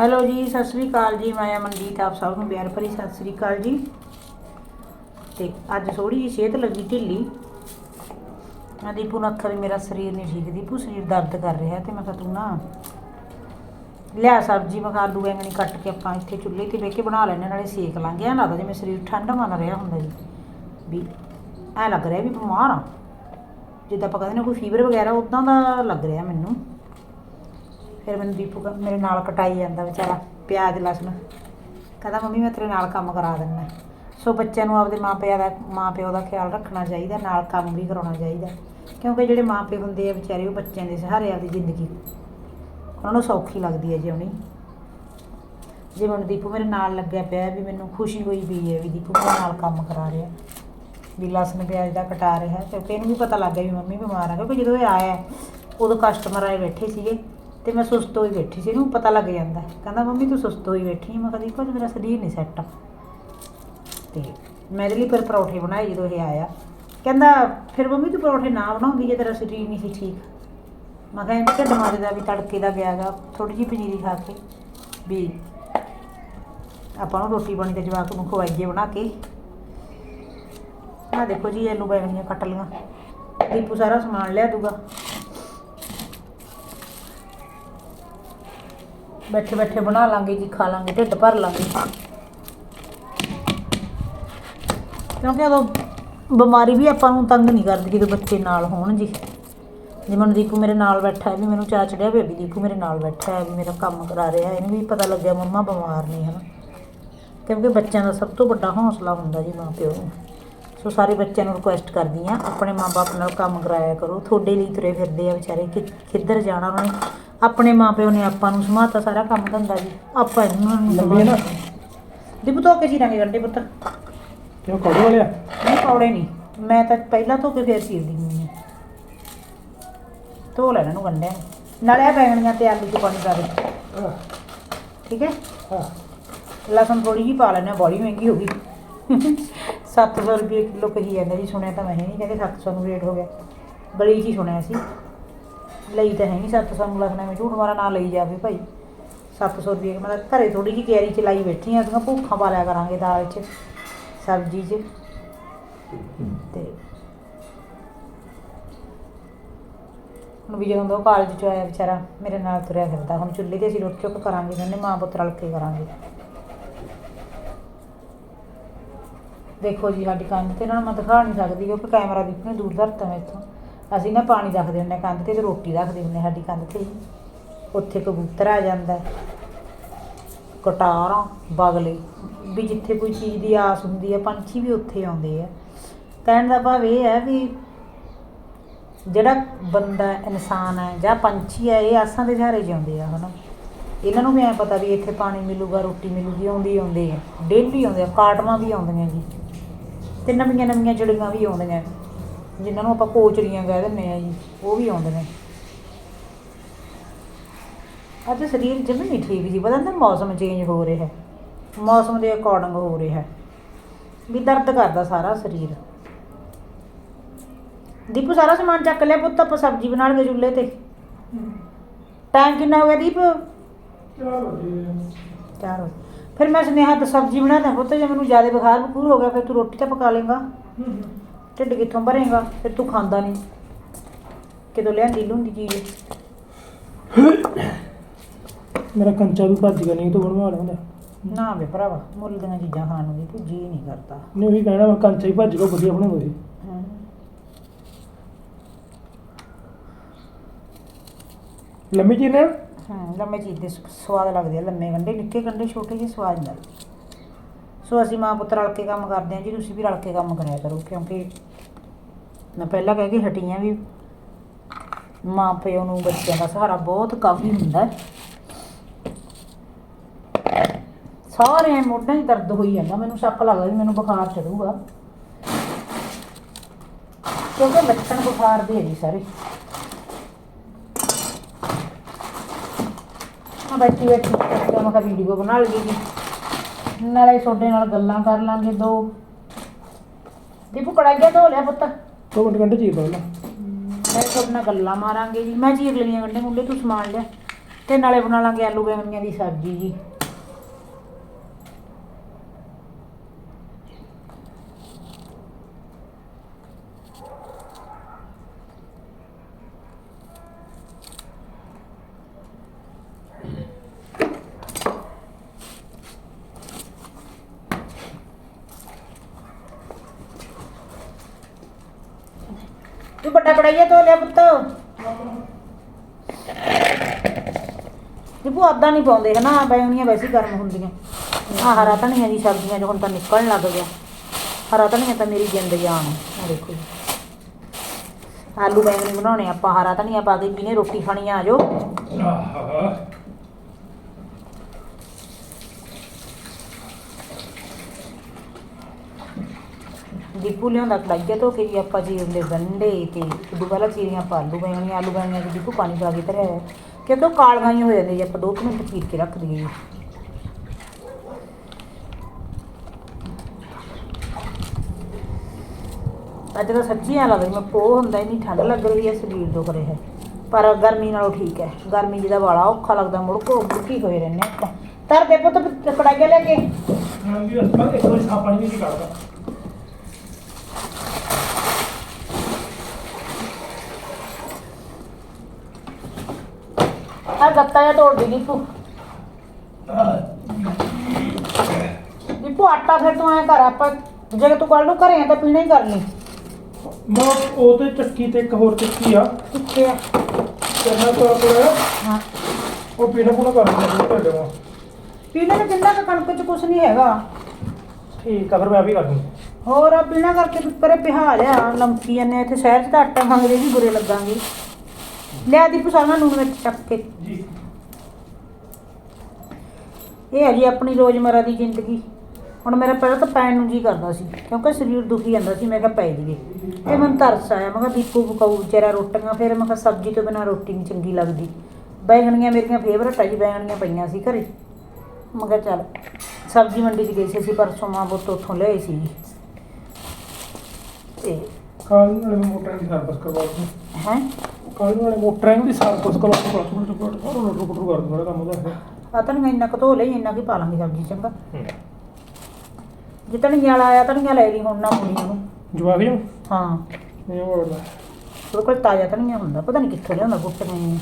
Hello ਜੀ, ਸਤਿ ਸ੍ਰੀ ਅਕਾਲ ਜੀ। ਮੈਂ ਅਮਨਜੀਤ ਆਪ ਸਭ ਨੂੰ ਪਿਆਰ ਭਰੀ ਸਤਿ ਸ੍ਰੀ ਅਕਾਲ ਜੀ। ਤੇ ਅੱਜ ਥੋੜੀ ਜਿਹੀ ਸਿਹਤ ਲੱਗੀ, ਢਿੱਲੀ। ਮੈਂ ਦੀਪੂ ਨੂੰ ਆਖਿਆ ਵੀ ਮੇਰਾ ਸਰੀਰ ਨਹੀਂ ਠੀਕ ਦੀਪੂ, ਸਰੀਰ ਦਰਦ ਕਰ ਰਿਹਾ ਤੇ ਮੈਂ ਕਿਹਾ ਤੂੰ ਨਾ ਲਿਆ ਸਬਜ਼ੀ, ਮੈਂ ਕਿਹਾ ਆਲੂ ਬੈਂਗਣੀ ਕੱਟ ਕੇ ਆਪਾਂ ਇੱਥੇ ਚੁੱਲ੍ਹੇ ਤੇ ਬਹਿ ਕੇ ਬਣਾ ਲੈਣੇ ਨਾਲੇ ਸੇਕ ਲਾਂਗੇ। ਐਂ ਲੱਗਦਾ ਜਿਵੇਂ ਸਰੀਰ ਠੰਡ ਮੰਨ ਰਿਹਾ ਹੁੰਦਾ ਜੀ। ਵੀ ਐ ਲੱਗ ਰਿਹਾ ਵੀ ਬਿਮਾਰ ਆ। ਜਿੱਦਾਂ ਆਪਾਂ ਕਹਿੰਦੇ ਨੇ ਕੋਈ ਫੀਵਰ ਵਗੈਰਾ ਉਦਾਂ ਦਾ ਲੱਗ ਰਿਹਾ ਮੈਨੂੰ। ਫਿਰ ਮੈਨੂੰ ਦੀਪੂ ਕ- ਮੇਰੇ ਨਾਲ ਕਟਾਈ ਜਾਂਦਾ ਵਿਚਾਰਾ, ਪਿਆਜ਼, ਲਸਣ। ਕਹਿੰਦਾ, ਮੰਮੀ, ਮੈਂ ਤੇਰੇ ਨਾਲ ਕੰਮ ਕਰਾ ਦਿੰਦਾ ਸੋ ਬੱਚਿਆਂ ਨੂੰ ਆਪਦੇ ਮਾਪਿਆਂ ਦਾ ਮਾਪਿਓ ਦਾ ਖਿਆਲ ਰੱਖਣਾ ਚਾਹੀਦਾ, ਨਾਲ ਕੰਮ ਵੀ ਕਰਾਉਣਾ ਚਾਹੀਦਾ। ਕਿਉਂਕਿ ਜਿਹੜੇ ਮਾਪੇ ਹੁੰਦੇ ਆ ਵਿਚਾਰੇ, ਉਹ ਬੱਚਿਆਂ ਦੇ ਸਹਾਰੇ ਆਪਦੀ ਜ਼ਿੰਦਗੀ ਉਹਨਾਂ ਨੂੰ ਸੌਖੀ ਲੱਗਦੀ ਹੈ ਜਿਉਣੀ। ਜੇ ਮੈਨੂੰ ਦੀਪੂ ਮੇਰੇ ਨਾਲ ਲੱਗਿਆ ਪਿਆ ਵੀ ਮੈਨੂੰ ਖੁਸ਼ੀ ਹੋਈ ਵੀ ਹੈ ਵੀ ਦੀਪੂ ਮੇਰੇ ਨਾਲ ਕੰਮ ਕਰਾ ਰਿਹਾ, ਵੀ ਲਸਣ, ਪਿਆਜ਼ ਦਾ ਕਟਾ ਰਿਹਾ, ਕਿਉਂਕਿ ਇਹਨੂੰ ਵੀ ਪਤਾ ਲੱਗ ਗਿਆ ਵੀ ਮੰਮੀ ਬਿਮਾਰ ਆ। ਕਿਉਂਕਿ ਜਦੋਂ ਇਹ ਆਇਆ, ਉਦੋਂ ਕਸਟਮਰ ਆਏ ਬੈਠੇ ਸੀਗੇ। ਤੇ ਮੈਂ ਸੁਸਤ ਹੋਈ ਬੈਠੀ ਸੀ, ਇਹਨੂੰ ਪਤਾ ਲੱਗ ਜਾਂਦਾ। ਕਹਿੰਦਾ, ਮੰਮੀ, ਤੂੰ ਸੁਸਤ ਹੋਈ ਬੈਠੀ ਮੈਂ ਕਦੀ ਕੁਝ ਮੇਰਾ ਸਰੀਰ ਨਹੀਂ ਸੈੱਟ ਤੇ ਮੈਂ ਇਹਦੇ ਲਈ ਫਿਰ ਪਰੌਠੇ ਬਣਾਏ ਜਦੋਂ ਇਹ ਆਇਆ। ਕਹਿੰਦਾ, ਫਿਰ ਮੰਮੀ, ਤੂੰ ਪਰੌਠੇ ਨਾ ਬਣਾਉਂਦੀ, ਜੇ ਤੇਰਾ ਸਰੀਰ ਨਹੀਂ ਸੀ ਠੀਕ। ਮੈਂ ਕਿਹਾ, ਇਹਨੂੰ ਢਿੱਡ ਮਾਰੇ ਦਾ ਵੀ ਤੜਕੇ ਦਾ ਗਿਆ ਗਾ ਥੋੜੀ ਜਿਹੀ ਪਨੀਰੀ ਖਾ ਕੇ, ਵੀ ਆਪਾਂ ਨੂੰ ਰੋਟੀ ਪਾਣੀ ਤੇ ਜਵਾਕ ਨੂੰ ਖਵਾਈਏ ਬਣਾ ਕੇ। ਆਹ ਦੇਖੋ ਜੀ, ਇਹਨੂੰ ਬੈਗਣੀਆਂ ਕੱਟ ਲੀਆਂ ਦੀਪੂ ਸਾਰਾ ਸਮਾਨ ਲਿਆ ਦੂਗਾ ਬੈਠੇ ਬੈਠੇ ਬਣਾ ਲਾਂਗੇ ਜੀ, ਖਾ ਲਾਂਗੇ, ਢਿੱਡ ਭਰ ਲਾਂਗੇ। ਕਿਉਂਕਿ ਉਦੋਂ ਬਿਮਾਰੀ ਵੀ ਆਪਾਂ ਨੂੰ ਤੰਗ ਨਹੀਂ ਕਰਦੀ ਜਦੋਂ ਬੱਚੇ ਨਾਲ ਹੋਣ ਜੀ। ਜਿਵੇਂ ਹੁਣ ਦੀਪੂ ਮੇਰੇ ਨਾਲ ਬੈਠਾ ਹੈ, ਵੀ ਮੈਨੂੰ ਚਾਅ ਚੜਿਆ ਵੀ ਦੀਪੂ ਮੇਰੇ ਨਾਲ ਬੈਠਾ ਹੈ, ਵੀ ਮੇਰਾ ਕੰਮ ਕਰਾ ਰਿਹਾ ਇਹਨੂੰ ਵੀ ਪਤਾ ਲੱਗਿਆ ਮੰਮਾ ਬਿਮਾਰ ਨਹੀਂ ਹੈ ਨਾ। ਕਿਉਂਕਿ ਬੱਚਿਆਂ ਦਾ ਸਭ ਤੋਂ ਵੱਡਾ ਹੌਸਲਾ ਹੁੰਦਾ ਜੀ ਮਾਂ ਪਿਓ ਨੂੰ। ਸੋ ਸਾਰੇ ਬੱਚਿਆਂ ਨੂੰ ਰਿਕੁਐਸਟ ਕਰਦੀ ਆ ਆਪਣੇ ਮਾਪੇ ਨਾਲ ਕੰਮ ਕਰਾਇਆ ਕਰੋ। ਤੁਹਾਡੇ ਲਈ ਤੁਰੇ ਫਿਰਦੇ ਆ ਵਿਚਾਰੇ ਕਿ ਕਿੱਧਰ ਜਾਣਾ ਉਹਨਾਂ ਨੇ? ਆਪਣੇ ਮਾਪਿਓ ਨੇ ਆਪਾਂ ਨੂੰ ਸਮਾਤਾ ਸਾਰਾ ਕੰਮ ਧੰਦਾ ਜੀ। ਆਪਾਂ ਇਹਨਾਂ ਨੂੰ ਲੰਬੀ ਹੈ ਨਾ। ਦੀਪੂ ਧੋ ਕੇ ਗੰਡੇ ਪੁੱਤ। ਕਿਉਂ ਕੌੜੇ ਵਾਲਿਆ ਨਹੀਂ ਕੌੜੇ ਨਹੀਂ। ਮੈਂ ਤਾਂ ਪਹਿਲਾਂ ਧੋ ਕੇ ਫੇਰ ਚੀਰਦੀ ਹੁੰਦੀ ਹਾਂ। ਧੋ ਲੈਣਾ ਨੂੰ ਗੰਡਿਆਂ ਨੂੰ ਨਾਲੇ ਆ ਬੈਂਗਣੀਆਂ ਤੇ ਆਲੂ ਚ ਪਾਣੀ ਪਾ ਦੇ। ਠੀਕ ਹੈ? ਹਾਂ ਲਸਣ ਥੋੜੀ ਜਿਹੀ ਪਾ ਲੈਣਾ ਬੜੀ ਮਹਿੰਗੀ ਹੋ ਗਈ। 700 ਰੁਪਏ ਕਿਲੋ ਕਹੀ ਜਾਂਦਾ ਜੀ, ਸੁਣਿਆ ਤਾਂ ਮੈਂ ਨਹੀਂ ਕਹਿੰਦੇ 700 ਨੂੰ ਰੇਟ ਹੋ ਗਿਆ। ਗਲੀ 'ਚ ਹੀ ਸੁਣਿਆ ਸੀ। ਲਈ ਤਾਂ ਹੈ ਨਹੀਂ 700 ਨੂੰ ਲੱਗਣਾ, ਮੈਂ ਝੂਠ ਮਾਰਾ ਨਾ ਲਈ ਜਾਵੇ ਭਾਈ। 700 ਰੁਪਏ, ਮੈਂ ਤਾਂ ਘਰੇ ਥੋੜੀ ਜਿਹੀ ਤਿਆਰੀ ਚ ਲਾਈ ਬੈਠੀ ਆ ਉਹਦੀਆਂ ਭੁੱਖਾਂ ਪਾ ਲਿਆ ਕਰਾਂਗੇ ਦਾਲ 'ਚ, ਸਬਜ਼ੀ 'ਚ। ਤੇ ਹੁਣ ਵੀ ਜਦੋਂ ਉਹ ਕਾਲਜ 'ਚ ਆਇਆ ਵਿਚਾਰਾ, ਮੇਰੇ ਨਾਲ ਤੁਰਿਆ ਫਿਰਦਾ, ਹੁਣ ਚੁੱਲ੍ਹੇ ਤੇ ਅਸੀਂ ਰੋਟੀ ਚੁੱਕ ਕਰਾਂਗੇ ਦੋਨੇ ਮਾਂ ਪੁੱਤ ਰਲ ਕੇ ਕਰਾਂਗੇ। ਦੇਖੋ ਜੀ ਸਾਡੀ ਕੰਧ ਤੇ ਇਹਨਾਂ ਨੂੰ ਮੈਂ ਦਿਖਾ ਨਹੀਂ ਸਕਦੀ ਕਿਉਂਕਿ ਕੈਮਰਾ ਵੀ ਦੂਰ ਧਰਤਾ ਮੈਂ ਇੱਥੋਂ। ਅਸੀਂ ਨਾ ਪਾਣੀ ਰੱਖਦੇ ਹੁੰਦੇ ਹਾਂ ਕੰਧ ਤੇ ਤੇ ਰੋਟੀ ਰੱਖਦੇ ਹੁੰਦੇ ਹਾਂ ਸਾਡੀ ਕੰਧ ਤੇ ਉੱਥੇ ਕਬੂਤਰ ਆ ਜਾਂਦਾ ਹੈ, ਕਟਾਰਾਂ ਬਗਲੇ ਵੀ ਜਿੱਥੇ ਕੋਈ ਚੀਜ਼ ਦੀ ਆਸ ਹੁੰਦੀ ਹੈ ਪੰਛੀ ਵੀ ਉੱਥੇ ਆਉਂਦੇ ਆ। ਕਹਿਣ ਦਾ ਭਾਵ ਇਹ ਹੈ ਵੀ ਜਿਹੜਾ ਬੰਦਾ ਇਨਸਾਨ ਹੈ ਜਾਂ ਪੰਛੀ ਹੈ ਇਹ ਆਸਾਂ ਦੇ ਸਹਾਰੇ ਜਿਉਂਦੇ ਆ ਹਨਾ। ਇਹਨਾਂ ਨੂੰ ਵੀ ਐ ਪਤਾ ਵੀ ਇੱਥੇ ਪਾਣੀ ਮਿਲੂਗਾ ਰੋਟੀ ਮਿਲੂਗੀ ਆਉਂਦੀ ਆਉਂਦੇ ਆ। ਡੇਲੀ ਆਉਂਦੇ ਆ ਕਾਟਵਾਂ ਵੀ ਆਉਂਦੀਆਂ ਜੀ। ਤੇ ਨਵੀਆਂ ਨਵੀਆਂ ਜੜੀਆਂ ਵੀ ਆਉਂਦੀਆਂ ਜਿਨ੍ਹਾਂ ਨੂੰ ਆਪਾਂ ਕੋਚੜੀਆਂ ਕਹਿ ਦਿੰਦੇ ਆ ਜੀ ਉਹ ਵੀ ਆਉਂਦੇ ਨੇ। ਅੱਜ ਸਰੀਰ ਜਮੇ ਨਹੀਂ ਠੀਕ ਜੀ ਪਤਾ ਨਹੀਂ ਮੌਸਮ ਚੇਂਜ ਹੋ ਰਿਹਾ ਹੈ ਮੌਸਮ ਦੇ ਅਕੋਰਡਿੰਗ ਹੋ ਰਿਹਾ ਹੈ ਵੀ ਦਰਦ ਕਰਦਾ ਸਾਰਾ ਸਰੀਰ। ਦੀਪੂ ਸਾਰਾ ਸਮਾਨ ਚੱਕ ਲਿਆ ਪੁੱਤ ਆਪਾਂ ਸਬਜ਼ੀ ਬਣਾ ਲਈਏ ਚੁੱਲ੍ਹੇ ਤੇ। ਟਾਈਮ ਕਿੰਨਾ ਹੋ ਗਿਆ ਦੀਪ? ਚਲੋ ਜੀ ਚਾਰ ਵਜੇ ਫਿਰ ਮੈਂ ਸੁਨੇਹਾ ਤਾਂ ਸਬਜ਼ੀ ਬਣਾ ਦਾਂ ਪੁੱਤ ਜੇ ਮੈਨੂੰ ਜ਼ਿਆਦਾ ਬੁਖਾਰ ਬਖੂਰ ਹੋ ਗਿਆ ਫਿਰ ਤੂੰ ਰੋਟੀ ਤਾਂ ਪਕਾ ਲੇਗਾ ਢਿੱਡ ਕਿੱਥੋਂ ਭਰੇਗਾ? ਫਿਰ ਤੂੰ ਖਾਂਦਾ ਨਹੀਂ ਕਿਦੋਂ ਲਿਆਂਦੀ ਲੁੰਦੀ ਚੀਜ਼? ਮੇਰਾ ਕੰਚਾ ਵੀ ਭੱਜ ਗਿਆ ਨਹੀਂ ਤੂੰ ਬਣਵਾ ਲੈਂਦਾ ਨਾ ਵੇ ਭਰਾਵਾ ਮੁੱਲ ਦੀਆਂ ਚੀਜ਼ਾਂ ਖਾਣ ਨੂੰ ਵੀ ਤੂੰ ਜੀ ਨਹੀਂ ਕਰਦਾ। ਨੇ ਉਹੀ ਕਹਿਣਾ ਮੈਂ ਕੰਚਾ ਹੀ ਭੱਜ ਗਿਆ ਵਧੀਆ ਬਣਾਉਂਦਾ ਸੀ। ਹਾਂ। ਲੰਮੀ ਚੀਰ ਨੇ। ਹਾਂ, ਲੰਮੇ ਚੀਜ਼ ਦੇ ਸ- ਸਵਾਦ ਲੱਗਦੇ ਆ, ਲੰਮੇ ਗੰਢੇ, ਨਿੱਕੇ ਗੰਢੇ, ਛੋਟੇ ਜਿਹੇ ਸਵਾਦ ਨਹੀਂ ਲੱਗਦੇ। ਸੋ ਅਸੀਂ ਮਾਂ ਪੁੱਤ ਰਲ ਕੇ ਕੰਮ ਕਰਦੇ ਹਾਂ ਜੀ, ਤੁਸੀਂ ਵੀ ਰਲ ਕੇ ਕੰਮ ਕਰਿਆ ਕਰੋ, ਕਿਉਂਕਿ ਮੈਂ ਪਹਿਲਾਂ ਕਹਿ ਕੇ ਹਟੀ ਹਾਂ ਵੀ ਮਾਂ ਪਿਓ ਨੂੰ ਬੱਚਿਆਂ ਦਾ ਸਹਾਰਾ ਬਹੁਤ ਕਾਫੀ ਹੁੰਦਾ ਹੈ। ਸਾਰੇ ਮੋਢਿਆਂ 'ਚ ਦਰਦ ਹੋਈ ਜਾਂਦਾ, ਮੈਨੂੰ ਸ਼ੱਕ ਲੱਗਦਾ ਵੀ ਮੈਨੂੰ ਬੁਖਾਰ ਚੜੂਗਾ। ਕਿਉਂਕਿ ਲੱਛਣ ਬੁਖਾਰ ਦੇ ਹੈ ਜੀ ਸਾਰੇ ਆ ਬੈਠੀ ਬੈਠੀ ਤੇ ਮੈਂ ਕਿਹਾ ਵੀਡੀਓ ਬਣਾ ਲਈਏ ਨਾਲੇ ਤੁਹਾਡੇ ਨਾਲ ਗੱਲਾਂ ਕਰ ਲਾਂਗੇ ਦੋ। ਦੀਪੂ ਕੜਾਈਆ ਧੋ ਲਿਆ ਪੁੱਤ। ਦੋ ਮਿੰਟ ਘੰਟੇ ਚੀਰ ਨਾ ਮੈਂ ਤੁਹਾਡੇ ਨਾਲ ਗੱਲਾਂ ਮਾਰਾਂਗੇ ਜੀ। ਮੈਂ ਚੀਰ ਲਈਆਂ ਗੰਡੇ ਮੁੰਡੇ ਤੂੰ ਸਮਾਨ ਲਿਆ। ਤੇ ਨਾਲੇ ਬਣਾ ਲਾਂਗੇ ਆਲੂ ਬੈਂਗਣੀਆਂ ਦੀ ਸਬਜ਼ੀ ਜੀ ਤੂੰ ਵੱਡਾ ਕੜਾਈਆ ਪੁੱਤ। ਇਹ ਆਦਾ ਨਹੀਂ ਪਾਉਂਦੇ ਹਨਾ, ਬੈਂਗਣੀਆਂ ਵੈਸੇ ਹੀ ਗਰਮ ਹੁੰਦੀਆਂ। ਆ ਹਰਾ ਧਨੀਆ ਦੀ ਸਬਜ਼ੀਆਂ ਜੋ ਹੁਣ ਤਾਂ ਨਿਕਲਣ ਲੱਗ ਗਿਆ। ਹਰਾ ਧਨੀਆ ਤਾਂ ਮੇਰੀ ਜਿੰਦ ਜਾਨ। ਆ ਦੇਖੋ ਆਲੂ ਬੈਂਗਣੀ ਬਣਾਉਣੇ ਆਪਾਂ, ਹਰਾ ਧਨੀਆ ਪਾ ਕੇ ਜਿਹਨੇ ਰੋਟੀ ਖਾਣੀ ਆ ਜਾਓ। ਆਹਾ। ਦੀਪੂ ਲਿਆਉਂਦਾ ਕੜਾਈਆ ਧੋ ਕੇ ਜੀ ਆਪਾਂ ਜੀ ਉਹਦੇ ਗੰਢੇ ਤੇ ਉਦੋਂ ਪਹਿਲਾਂ ਚੀਰੀਆਂ ਪਾ, ਆਲੂ ਬੈਂਗਣੀਆਂ ਆਲੂ ਬੈਂਗਣੀਆਂ ਚ ਦੀਪੂ ਪਾਣੀ ਪਾ ਕੇ ਧਰਿਆ ਹੋਇਆ। ਕਿਉਂਕਿ ਉਹ ਕਾਲੀਆਂ ਹੀ ਹੋ ਜਾਂਦੇ ਜੀ, ਆਪਾਂ ਦੋ ਕੁ ਮਿੰਟ ਚੀਰ ਕੇ ਰੱਖ ਦਈਏ। ਅੱਜ ਤਾਂ ਸੱਚੀ ਆ ਲੱਗਦਾ ਮੈਂ ਪੋ ਹੁੰਦਾ, ਇੰਨੀ ਠੰਡ ਲੱਗ ਰਹੀ ਹੈ, ਸਰੀਰ ਦੁਖ ਰਿਹਾ। ਪਰ ਗਰਮੀ ਨਾਲੋਂ ਠੀਕ ਹੈ। ਗਰਮੀ ਜਿਹਦਾ ਵਾਲਾ ਔਖਾ ਲੱਗਦਾ ਮੁੜਕੋ ਮੁੜਕੀ ਹੋਏ ਰਹਿੰਦੇ ਆਪਾਂ। ਤਰ ਦੇ ਪੁੱਤ ਕੜਾਈਆ ਲੈ ਕੇ। ਹਾਂ ਇੱਕ ਵਾਰੀ ਸਾਫ਼ ਪਾਣੀ ਨਹੀਂ ਕੱਢਦਾ। ਆ ਗੱਤਾ ਜਿਹਾ ਤੋੜ ਦੇ ਦੀਪੂ ਦੀਪੂ ਆਟਾ ਫਿਰ ਤੂੰ ਐ ਕਰ ਆਪਾਂ ਜੇ ਤੂੰ ਕੱਲ ਨੂੰ ਘਰੇ ਆ ਤਾਂ ਪੀਣਾ ਹੀ ਕਰ ਲਈ। ਮੈਂ ਉਹ ਤੇ ਚੱਕੀ ਤੇ ਇੱਕ ਹੋਰ ਚੱਕੀ ਆ। ਕਿੱਥੇ ਆ? ਕਰਨਾ ਤਾਂ ਕੋਲ ਹਾਂ। ਉਹ ਪੀਣਾ ਪੂਣਾ ਕਰ ਦਿੰਦਾ ਤੁਹਾਡੇ ਕੋਲ ਪੀਣਾ ਤਾਂ ਕਿੰਨਾ ਕੁ ਕਣਕ ਚ ਕੁਛ ਨਹੀਂ ਹੈਗਾ। ਠੀਕ ਆ ਫਿਰ ਮੈਂ ਵੀ ਕਰ ਦੂੰ ਹੋਰ ਆ ਪੀਣਾ ਕਰਕੇ ਪਰੇ ਪਿਹਾ ਲਿਆ ਲੰਕੀ ਜਾਂਦੇ ਇੱਥੇ ਸ਼ਹਿਰ ਚ ਤਾਂ ਆਟਾ ਮੰਗਦੇ ਵੀ ਬੁਰੇ ਲੱਗਾਂਗੇ। ਲਿਆ ਦੀਪੂ ਸਾਰਾ ਨੂਨ ਵਿੱਚ ਚੱਕ ਕੇ। ਜੀ। ਇਹ ਹੈ ਜੀ ਆਪਣੀ ਰੋਜ਼ਮਰਾ ਦੀ ਜ਼ਿੰਦਗੀ। ਹੁਣ ਮੇਰਾ ਪਹਿਲਾਂ ਤਾਂ ਪੈਣ ਨੂੰ ਜੀ ਕਰਦਾ ਸੀ ਕਿਉਂਕਿ ਸਰੀਰ ਦੁਖੀ ਜਾਂਦਾ ਸੀ ਮੈਂ ਕਿਹਾ ਪੈ ਜੀਏ। ਤੇ ਮੈਨੂੰ ਤਰਸ ਆਇਆ ਮੈਂ ਕਿਹਾ ਦੀਪੂ ਪਕਾਊ ਵਿਚਾਰਾ ਰੋਟੀਆਂ ਫਿਰ ਮੈਂ ਕਿਹਾ ਸਬਜ਼ੀ ਤੋਂ ਬਿਨਾਂ ਰੋਟੀ ਨਹੀਂ ਚੰਗੀ ਲੱਗਦੀ। ਬੈਂਗਣੀਆਂ ਮੇਰੀਆਂ ਫੇਵਰਟ ਆ ਜੀ ਬੈਂਗਣੀਆਂ ਪਈਆਂ ਸੀ ਘਰੇ। ਮੈਂ ਕਿਹਾ ਚੱਲ ਸਬਜ਼ੀ ਮੰਡੀ 'ਚ ਗਏ ਸੀ ਅਸੀਂ ਪਰਸੋਂ ਮਾਂ ਪੁੱਤ ਉੱਥੋਂ ਲਿਆਏ ਸੀ। ਜੀ ਤੇ ਕੱਲ ਨੂੰ ਮੋਟਰਾਂ ਦੀ ਸਰਵਿਸ ਕਰਵਾ ਦੂੰ ਹੈ? ਕੱਲ ਨੂੰ ਵਾਲੇ ਮੋਟਰਾਂ ਦੀ ਸਰਵਿਸ ਕਰਵਾ ਦੂੰ ਬਸ ਮੈਂ ਟੁੱਟ ਟੁੱਟ ਰੋਟ ਰੋਟ ਕਰ ਦੂੰਗਾ ਕੰਮ ਉਹਦਾ ਆ ਤਾਂ ਇੰਨਾ ਕੁ ਧੋ ਲਈ ਇੰਨਾ ਕੁ ਪਾ ਲਾਂਗੇ ਸਬਜ਼ੀ ਚੰਗਾ। ਜੇ ਧਨੀਆ ਵਾਲਾ ਆਇਆ ਧਨੀਆ ਲੈ ਲਈ ਹੁਣ ਨਾ ਮੁੜੀ ਉਹਨੂੰ ਜਵਾਬ ਜੀ? ਹਾਂ। ਇਹ ਵੜਦਾ ਉਹਦੇ ਕੋਲ ਤਾਜ਼ਾ ਧਨੀਆ ਹੁੰਦਾ ਪਤਾ ਨਹੀਂ ਕਿੱਥੋਂ ਲਿਆਉਂਦਾ ਗੁੱਟੀਆਂ ਨੂੰ।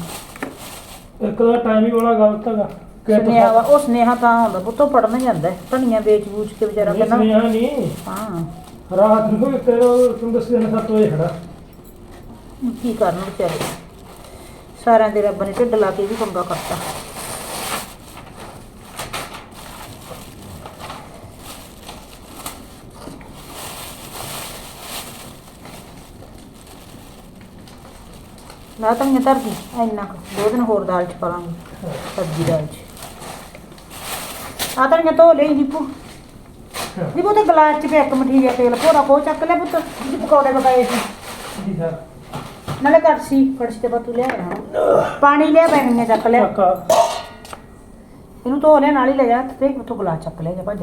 ਇੱਕ ਦਾ ਟਾਈਮ ਹੀ ਬੜਾ ਗਲਤ ਹੈਗਾ। ਸੁਨੇਹਾ ਵਾ ਉਹ ਸੁਨੇਹਾ ਤਾਂ ਹੁੰਦਾ ਪੁੱਤੋਂ ਪੜਨ ਜਾਂਦਾ। ਧਨੀਆ ਵੇਚ ਬੂਚ ਕੇ ਵਿਚਾਰਾ ਨਹੀਂ ਕਹਿੰਦਾ। ਸੁਨੇਹਾ ਨਹੀਂ। ਹਾਂ। ਰਾਤ ਨੂੰ ਤੇਰੇ ਤੁਹਾਨੂੰ ਦੱਸ ਦੇਣਾ ਸੱਤ ਵਜੇ ਖੜਾ। ਕੀ ਕਰਨ ਵਿਚਾਰੇ? ਸਾਰਿਆਂ ਦੇ ਰੱਬ ਨੇ ਢਿੱਡ ਲਾ ਕੇ ਵੀ ਪੰਗਾ ਕਰਤਾ। ਨਾ ਤਾਂ ਇਹ ਧਰਦੀ ਇੰਨਾ ਦੋ ਦਿਨ ਹੋਰ ਦਾਲ ਚ ਪਾ ਸਬਜ਼ੀ ਦਾਲ ਚ। ਆ ਤਾਂ ਇਹ ਧੋ ਲਈ, ਦੀਪੂ। ਦੀਪੂ ਤੇ ਗਲਾਸ ਚ ਪਿਆ ਇੱਕ ਮਠੀਆ ਤੇਲ, ਭੋਰਾ ਕੋ ਚੱਕ ਲੈ ਪੁੱਤ, ਪਕੌੜੇ ਪਕਾਏ ਸੀ। ਜੀ ਸਰ। ਨਾਲੇ ਕੜਛੀ ਕੜਛੀ ਤੇ ਬਤੂ ਲਿਆ ਰਹਾ ਪਾਣੀ ਲਿਆ ਬੈਣੀਆਂ ਚੱਕ ਲਿਆ। ਇਹਨੂੰ ਧੋ ਲਿਆ ਨਾਲ ਹੀ ਲੈ ਜਾ ਤੇ ਉੱਥੋਂ ਗਲਾਸ ਚੱਕ ਲਿਆ ਜਾ ਭੱਜ।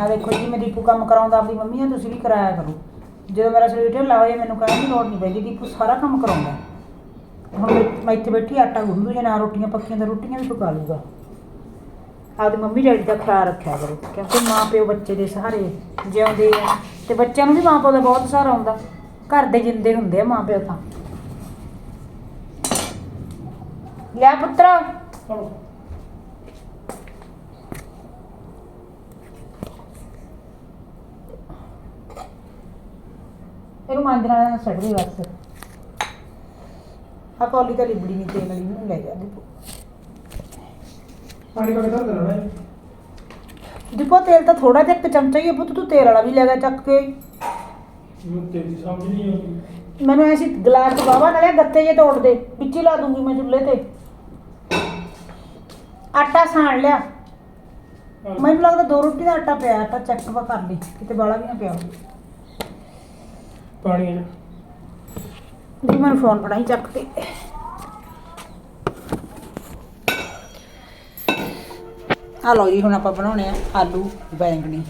ਆ ਦੇਖੋ ਜੀ ਮੈਂ ਦੀਪੂ ਕੰਮ ਕਰਾਉਂਦਾ ਆਪਣੀ ਮੰਮੀ ਆ ਤੁਸੀਂ ਵੀ ਕਰਾਇਆ ਕਰੋ। ਜਦੋਂ ਮੇਰਾ ਸਰੀਰ ਢਿੱਲਾ ਹੋਇਆ ਮੈਨੂੰ ਕਹਿਣ ਦੀ ਲੋੜ ਨਹੀਂ ਪੈਂਦੀ ਦੀਪੂ ਸਾਰਾ ਕੰਮ ਕਰਾਉਂਦਾ। ਹੁਣ ਮੈਂ- ਮੈਂ ਇੱਥੇ ਬੈਠੀ ਆਟਾ ਗੁੰਨੂ ਜੇ ਨਾ ਰੋਟੀਆਂ ਪੱਕੀਆਂ ਤਾਂ ਰੋਟੀਆਂ ਵੀ ਪਕਾ ਲੂਗਾ ਆਪਦੀ ਮੰਮੀ ਡੈਡੀ ਦਾ ਖਿਆਲ ਰੱਖਿਆ ਕਰੋ ਕਿਉਂਕਿ ਮਾਂ ਪਿਓ ਬੱਚੇ ਦੇ ਸਹਾਰੇ ਜਿਉਂਦੇ ਆ ਤੇ ਬੱਚਿਆਂ ਨੂੰ ਵੀ ਮਾਂ ਪਿਓ ਦਾ ਬਹੁਤ ਸਹਾਰਾ ਹੁੰਦਾ। ਘਰ ਦੇ ਜਿੰਦੇ ਹੁੰਦੇ ਆ ਮਾਂ ਪਿਓ ਤਾਂ। ਲਿਆ ਪੁੱਤਰਾ। ਇਹਨੂੰ ਮਾਂਜਣਾ ਨਾਲ ਛੱਡ ਦੇ ਬਸ। ਆ ਕੌਲੀ ਤਾਂ ਲਿਬੜੀ ਨਹੀਂ ਤੇਲ ਵਾਲੀ ਨੂੰ ਲੈ ਜਾ ਦੀਪੋ ਪਾਣੀ ਪਾ ਕੇ ਧਰ ਦੇਣਾ। ਦੀਪੋ ਤੇਲ ਤਾਂ ਥੋੜਾ ਜਿਹਾ ਇੱਕ ਚਮਚਾ ਹੀ ਹੈ ਪੁੱਤ ਤੂੰ ਤੇਲ ਵਾਲਾ ਵੀ ਲੈ ਗਿਆ ਚੱਕ ਕੇ। ਮੈਨੂੰ ਤੇਰੀ ਸਮਝ ਨਹੀਂ ਆਉਂਦੀ। ਮੈਨੂੰ ਐਸੀ ਗਲਾਸ ਬਾਵਾ ਨਾਲੇ ਗੱਤੇ ਜੇ ਤੋੜ ਦੇ ਵਿੱਚ ਹੀ ਲਾ ਦੂੰਗੀ ਮੈਂ ਚੁੱਲ੍ਹੇ ਤੇ। ਆਟਾ ਸਾਣ ਲਿਆ। ਮੈਨੂੰ ਲੱਗਦਾ ਦੋ ਰੋਟੀ ਦਾ ਆਟਾ ਪਿਆ ਆਟਾ ਚੈੱਕ ਵਾ ਕਰ ਲਈ ਕਿਤੇ ਬਾਲਾ ਵੀ ਨਾ ਪਿਆ ਹੋਵੇ। ਪਾਣੀ ਹੈ ਜੀ ਮੈਨੂੰ ਫੋਨ ਫੜਾਈ ਚੱਕ ਕੇ। ਆ ਲਓ ਜੀ ਹੁਣ ਆਪਾਂ ਬਣਾਉਣੇ ਆ ਆਲੂ ਬੈਂਗਣੀ।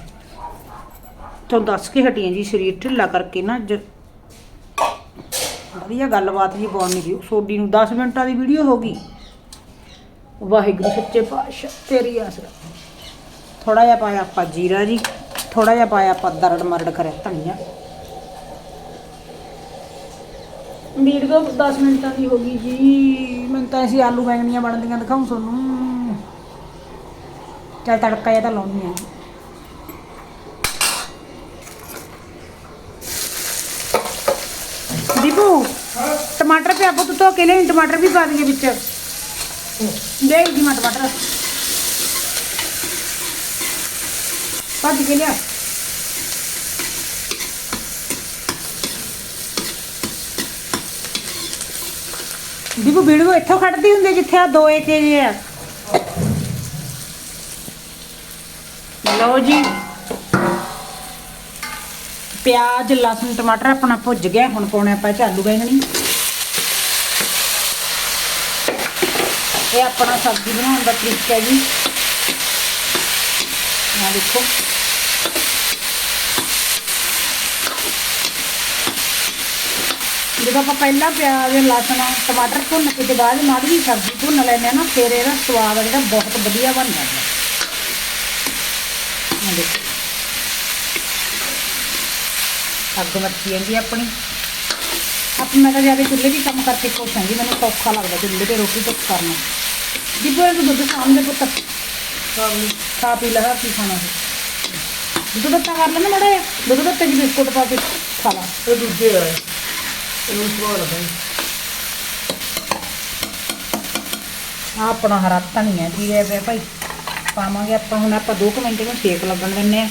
ਤੁਹਾਨੂੰ ਦੱਸ ਕੇ ਹਟੀਆਂ ਜੀ, ਸਰੀਰ ਢਿੱਲਾ ਕਰਕੇ ਨਾ ਅੱਜ ਵਧੀਆ ਗੱਲਬਾਤ ਜੀ ਪਾਉਣੀ ਸੀ ਸੋਡੀ ਨੂੰ 10 ਮਿੰਟਾਂ ਦੀ ਵੀਡੀਓ ਹੋ ਗਈ। ਵਾਹਿਗੁਰੂ ਸੱਚੇ ਪਾਤਸ਼ਾਹ, ਤੇਰੀ ਆਸਰਾ ਥੋੜਾ ਜਿਹਾ ਪਾਇਆ ਆਪਾਂ ਜੀਰਾ ਜੀ ਥੋੜਾ ਜਿਹਾ ਪਾਇਆ ਆਪਾਂ ਦਰੜ ਮਰੜ ਕਰਿਆ ਧਨੀਆ। ਵੀਡੀਓ 10 ਮਿੰਟਾਂ ਦੀ ਹੋ ਗਈ ਜੀ। ਮੈਂ ਤਾਂ ਐਸੀ ਆਲੂ ਬੈਂਗਣੀਆਂ ਬਣਦੀਆਂ ਦਿਖਾਉਂ ਤੁਹਾਨੂੰ। ਚੱਲ ਤੜਕਾ ਜਿਹਾ ਤਾਂ ਲਾਉਣੀ ਆ ਦੀਪੂ ਟਮਾਟਰ ਪਿਆ, ਪੁੱਤ ਧੋ ਕੇ ਲੈ ਟਮਾਟਰ ਵੀ ਪਾ ਦਈਏ ਵਿੱਚ। ਲੈ ਜੀ ਮੈਂ ਟਮਾਟਰ। ਭੱਜ ਕੇ ਲਿਆ। ਦੀਪੂ, ਵੀਡੀਓ ਇੱਥੋਂ ਕੱਢਦੀ ਹੁੰਦੀ ਜਿੱਥੇ ਆ ਦੋ ਏਕੇ ਜੇ ਆ। ਲਓ ਜੀ। ਪਿਆਜ਼, ਲਸਣ, ਟਮਾਟਰ ਆਪਣਾ ਭੁੱਜ ਗਿਆ, ਹੁਣ ਪਾਉਣੇ ਆਪਾਂ ਚਾਲੂ 'ਚ ਆਲੂ ਇਹ ਆਪਣਾ ਸਬਜ਼ੀ ਬਣਾਉਣ ਦਾ ਤਰੀਕਾ ਹੈ ਜੀ। ਆ ਦੇਖੋ। ਜਦੋਂ ਆਪਾਂ ਪਹਿਲਾਂ ਪਿਆਜ਼, ਲਸਣ, ਟਮਾਟਰ ਭੁੰਨ ਕੇ ਤੇ ਬਾਅਦ ਮਾੜੀ ਜਿਹੀ ਸਬਜ਼ੀ ਭੁੰਨ ਲੈਂਦੇ ਆ ਨਾ, ਫਿਰ ਇਹਦਾ ਸਵਾਦ ਜਿਹੜਾ ਬਹੁਤ ਵਧੀਆ ਬਣ ਜਾਂਦਾ ਆ ਦੇਖੋ। ਅੱਗ ਮੱਚੀ ਜਾਂਦੀ ਆਪਣੀ। ਆਪ ਮੈਂ ਤਾਂ ਜ਼ਿਆਦਾ ਚੁੱਲ੍ਹੇ ਵੀ ਕੰਮ ਕਰਕੇ ਖੁਸ਼ ਹਾਂ ਜੀ ਮੈਨੂੰ ਸੌਖਾ ਲੱਗਦਾ ਚੁੱਲ੍ਹੇ ਤੇ ਰੋਟੀ ਟੁੱਕ ਕਰਨਾ ਜਿੱਦੋਂ ਇਹ ਦੁੱਧ ਸਾਹਮਣੇ ਪੁੱਤ ਖਾ ਪੀ ਲਾ ਕੀ ਖਾਣਾ ਹੈ ਦੁੱਧ ਤਾਂ ਕਰ ਲੈਣਾ ਮੜਾ ਦੁੱਧ ਦਿੱਤੇ ਜੀ ਬਿਸਕੁਟ ਪਾ ਕੇ ਖਾ ਲਾ ਇਹ ਦੂਜੇ ਆ ਇਹਨੂੰ ਸਵਾਲ ਹੈ ਆਹ ਆਪਣਾ ਹਰਾ ਧਨੀਆ ਜੀ ਹੈ ਵੇ ਭਾਈ ਪਾਵਾਂਗੇ ਆਪਾਂ ਹੁਣ ਆਪਾਂ 2 ਮਿੰਟ ਨੂੰ ਸੇਕ ਲੱਗਣ ਦਿੰਨੇ ਆ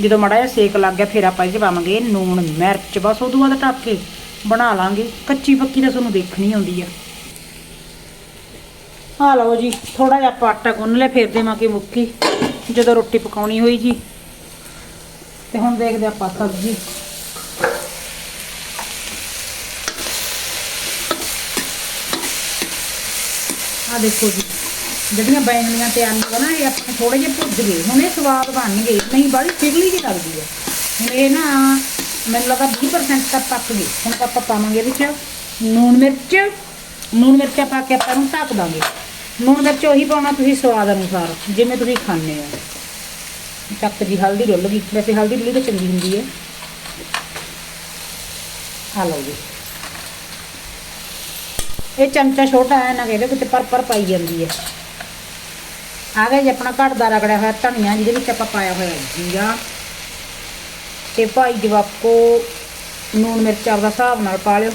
ਜਦੋਂ ਮੜਾ ਜਿਹਾ ਸੇਕ ਲੱਗ ਗਿਆ, ਫਿਰ ਆਪਾਂ ਇਹ 'ਚ ਪਾਵਾਂਗੇ ਨੂਣ, ਮਿਰਚ, ਬਸ ਉਦੋਂ ਬਾਅਦ ਢੱਕ ਕੇ ਬਣਾ ਲਾਂਗੇ। ਕੱਚੀ ਪੱਕੀ ਤਾਂ ਤੁਹਾਨੂੰ ਦੇਖਣੀ ਆਉਂਦੀ ਆ। ਆ ਲਓ ਜੀ ਥੋੜਾ ਜਿਹਾ ਆਪਾਂ ਆਟਾ ਗੁੰਨ ਲਿਆ, ਫਿਰ ਦੇਵਾਂਗੇ ਮੁੱਕੀ। ਜਦੋਂ ਰੋਟੀ ਪਕਾਉਣੀ ਹੋਈ ਜੀ। ਤੇ ਹੁਣ ਦੇਖਦੇ ਆਪਾਂ ਸਬਜ਼ੀ। ਆ ਦੇਖੋ ਜੀ। ਜਿਹੜੀਆਂ ਬੈਂਗਣੀਆਂ ਤੇ ਆਲੂ ਆ ਨਾ ਇਹ ਆਪਣੇ ਥੋੜੇ ਜਿਹੇ ਭੁੱਜ ਗਏ। ਹੁਣ ਇਹ ਸਵਾਦ ਬਣ ਗਏ। ਨਹੀਂ, ਬਾਹਲੀ ਪਿਘਲੀ ਜਿਹੀ ਲੱਗਦੀ ਹੈ ਹੁਣ ਇਹ ਨਾ, ਮੈਨੂੰ ਲੱਗਾ 20% ਤੱਕ ਪੱਕ ਗਏ। ਹੁਣ ਆਪਾਂ ਪਾਵਾਂਗੇ ਵਿੱਚ ਨੂਣ ਮਿਰਚ। ਨੂਣ ਮਿਰਚਾਂ ਪਾ ਕੇ ਆਪਾਂ ਨੂੰ ਢੱਕ ਦਾਂਗੇ। ਨੂਣ ਮਿਰਚ ਉਹੀ ਪਾਉਣਾ ਤੁਸੀਂ ਸਵਾਦ ਅਨੁਸਾਰ, ਜਿਵੇਂ ਤੁਸੀਂ ਖਾਣੇ ਹੋ। ਚੱਕ ਜੀ, ਹਲਦੀ ਡੁੱਲ ਗਈ। ਵੈਸੇ ਹਲਦੀ ਡੁੱਲੀ ਤਾਂ ਚੰਗੀ ਹੁੰਦੀ ਹੈ ਆ ਲਓ ਜੀ। ਇਹ ਚਮਚਾ ਛੋਟਾ ਹੈ ਨਾ ਇਹਦੇ ਕਿਤੇ ਪਰ ਪਰ ਪਾਈ ਜਾਂਦੀ ਹੈ ਆ ਗਿਆ ਜੀ, ਆਪਣਾ ਘਰ ਦਾ ਰਗੜਿਆ ਹੋਇਆ ਧਨੀਆ, ਜਿਹਦੇ ਵਿੱਚ ਆਪਾਂ ਪਾਇਆ ਹੋਇਆ ਜੀਰਾ ਤੇ ਭਾਈ ਜਵਾਕੋ ਨੂਣ ਮਿਰਚ ਆਪਦਾ ਹਿਸਾਬ ਨਾਲ ਪਾ ਲਿਓ।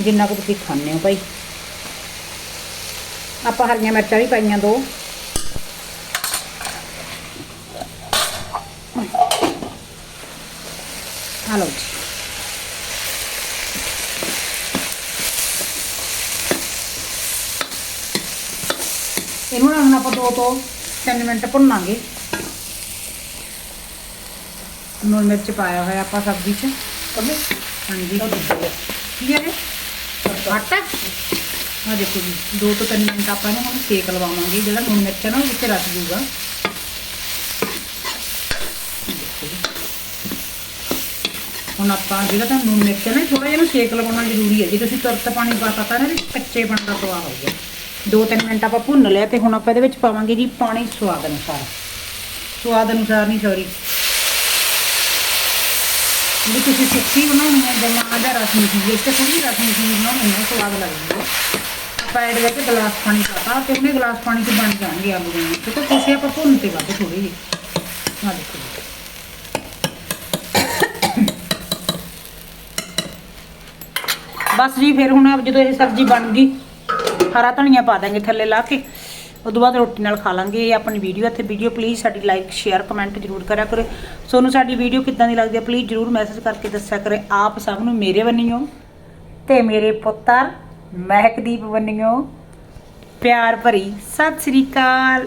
ਜਿੰਨਾ ਕੁ ਤੁਸੀਂ ਖਾਣੇ ਹੋ ਭਾਈ। ਆਪਾਂ ਹਰੀਆਂ ਮਿਰਚਾਂ ਵੀ ਪਾਈਆਂ ਦੋ। ਆ ਲਓ ਜੀ। ਇਹਨੂੰ ਨਾ ਹੁਣ ਆਪਾਂ ਦੋ ਤੋਂ 3 ਮਿੰਟ ਭੁੰਨਾਂਗੇ। ਨੂਣ ਮਿਰਚ ਪਾਇਆ ਹੋਇਆ ਆਪਾਂ ਸਬਜ਼ੀ 'ਚ। ਕੱਲੇ ਹਾਂਜੀ। ਕੀ ਹੈ? ਆਟਾ। ਆ ਦੇਖੋ ਜੀ ਦੋ ਤੋਂ 3 ਮਿੰਟ ਆਪਾਂ ਇਹਨੂੰ ਹੁਣ ਸੇਕ ਲਵਾਵਾਂਗੇ ਜਿਹੜਾ ਨੂਣ ਮਿਰਚ ਹੈ ਨਾ ਉਹ ਵਿੱਚ ਰਸ ਜੂਗਾ। ਹੁਣ ਆਪਾਂ ਜਿਹੜਾ ਤਾਂ ਨੂਣ ਮਿਰਚ ਹੈ ਨਾ ਥੋੜਾ ਜਿਹਾ ਇਹਨੂੰ ਸੇਕ ਲਵਾਉਣਾ ਜ਼ਰੂਰੀ ਹੈ। ਜੇ ਤੁਸੀਂ ਤੁਰਤ ਪਾਣੀ ਪਾਤਾ ਤਾਂ ਨਾ ਕੱਚੇ ਬਣ ਦਾ ਸਵਾਦ ਹੋ ਗਿਆ ਦੋ ਤਿੰਨ ਮਿੰਟ ਆਪਾਂ ਭੁੰਨ ਲਿਆ ਤੇ ਹੁਣ ਆਪਾਂ ਇਹਦੇ ਵਿੱਚ ਪਾਵਾਂਗੇ ਜੀ ਪਾਣੀ ਸਵਾਦ ਅਨੁਸਾਰ। ਸਵਾਦ ਅਨੁਸਾਰ ਨਹੀਂ ਸੌਰੀ ਜੇ ਤੁਸੀਂ ਸੁੱਕੀ ਬਣਾਉਣੀ ਹੈ ਜਮਾ ਦਾ ਰਸ ਨਹੀਂ ਜੇ ਤੇ ਥੋੜੀ ਰਸ ਨਹੀਂ ਬਣਾਉਣੀ ਹੈ, ਸਵਾਦ ਲੱਗਦੀ ਹੈ। ਆਪਾਂ ਐਡ ਵਿੱਚ ਗਲਾਸ ਪਾਣੀ ਪਾਤਾ ਤੇ ਉਹਨੇ ਗਲਾਸ ਪਾਣੀ 'ਚ ਬਣ ਜਾਣਗੇ ਆਲੂ ਦੇ ਕਿਉਂਕਿ ਤੁਸੀਂ ਆਪਾਂ ਭੁੰਨ ਤੇ ਵੱਧ ਥੋੜੀ ਜਿਹੀ। ਆ ਦੇਖੋ ਬਸ ਜੀ, ਫਿਰ ਹੁਣ ਜਦੋਂ ਇਹ ਸਬਜ਼ੀ ਬਣ ਗਈ ਹਰਾ ਧਨੀਆ ਪਾ ਦਾਂਗੇ ਥੱਲੇ ਲਾ ਕੇ। ਉਦੋਂ ਬਾਅਦ ਰੋਟੀ ਨਾਲ ਖਾ ਲਾਂਗੇ ਇਹ ਆਪਣੀ ਵੀਡੀਓ ਇੱਥੇ ਵੀਡੀਓ। ਪਲੀਜ਼ ਸਾਡੀ ਲਾਈਕ ਸ਼ੇਅਰ ਕਮੈਂਟ ਜ਼ਰੂਰ ਕਰਿਆ ਕਰੋ। ਤੁਹਾਨੂੰ ਸਾਡੀ ਵੀਡੀਓ ਕਿੱਦਾਂ ਦੀ ਲੱਗਦੀ ਹੈ ਪਲੀਜ਼ ਜ਼ਰੂਰ ਮੈਸੇਜ ਕਰਕੇ ਦੱਸਿਆ ਕਰੇ। ਆਪ ਸਭ ਨੂੰ ਮੇਰੇ ਬੰਨਿਓ ਤੇ ਮੇਰੇ ਪੁੱਤਰ ਮਹਿਕਦੀਪ ਬੰਨਿਓ ਪਿਆਰ ਭਰੀ, ਸਤਿ ਸ੍ਰੀ ਅਕਾਲ।